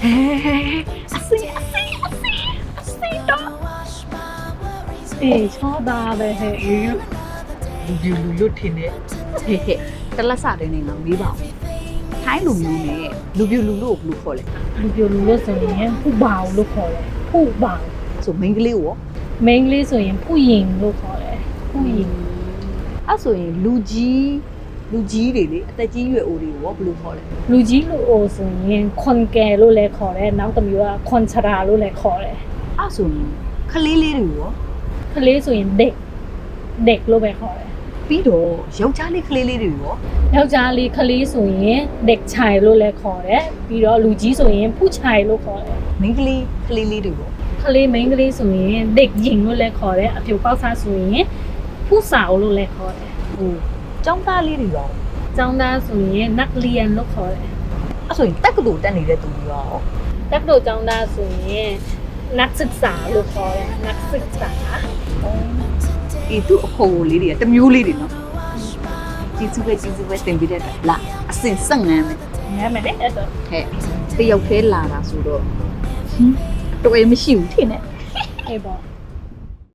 ဟဲအစင်အစင်အစင်အစင်တော့အေးချောသားပဲဟဲ့အေးလူပြူလူလွတ်ထင်တဲ့ဟဲ့ဟဲ့တလက်စတဲ့နေငါမေးပါဦးထိုင်းလူမျိုးနဲ့လူပြူလူလို့ဘယ်လိုခေါ်လဲလူပြိုလူလို့ဆိုရင်ဖူပါအောင်လို့ခေါ်တယ်ဖူပါအောင်ဆိုမိန်းကလေးကိုရောမိန်းကလေးဆိုရင်ဖူရင်လို့ခေါ်တယ်ဖူရင်အဲ့ဆိုရင်လူကြီး လူကြီးတွေလေအသက်ကြီးရွယ်အိုတွေကိုရောဘယ်လိုခေါ်လဲလူကြီးလူအိုဆိုရင်ခွန်ကယ်လို့လည်းခေါ်တယ်နောက်တစ်မျိုးကခွန်ချရာလို့လည်းခေါ်တယ်အဲ့ဆိုရင်ခလေးလေးတွေရောကလေးဆိုရင်ဒက်ဒက်လို့ပဲခေါ်တယ်ပြီးတော့ယောက်ျားလေးခလေးလေးတွေရောယောက်ျားလေးကလေးဆိုရင်ဒက်ချိုင်လို့လည်းခေါ်တယ်ပြီးတော့လူကြီးဆိုရင်ဖူချိုင်လို့ခေါ်တယ်မိန်းကလေးခလေးလေးတွေရောကလေးမိန်းကလေးဆိုရင်ဒက်ရင်လို့လည်းခေါ်တယ်အပြိုပေါက်စားဆိုရင်ဖူစာအုပ်လို့လည်းခေါ်တယ်ဟို ကျောင်းသားလေးတွေရောကျောင်းသားဆိုရင် Nuclean လို့ခေါ်တယ်အဲ့ဆိုရင်တက္ကသိုလ်တက်နေတဲ့သူတွေရောတက္ကသိုလ်ကျောင်းသားဆိုရင် Nux စာလို့ခေါ်တယ် Nux စာအေးသူအခေါ်လေးတွေကတမျိုးလေးတွေနော်ကျေးဇူးပဲကျေးဇူးပဲတင်ပေးတဲ့လာအစင်ဆက်ငန်းပဲငန်းမယ်လေအဲ့တော့ဟဲ့တယောက်သေးလာတာဆိုတော့တွဲမရှိဘူးထင်တယ်အေးပေါ့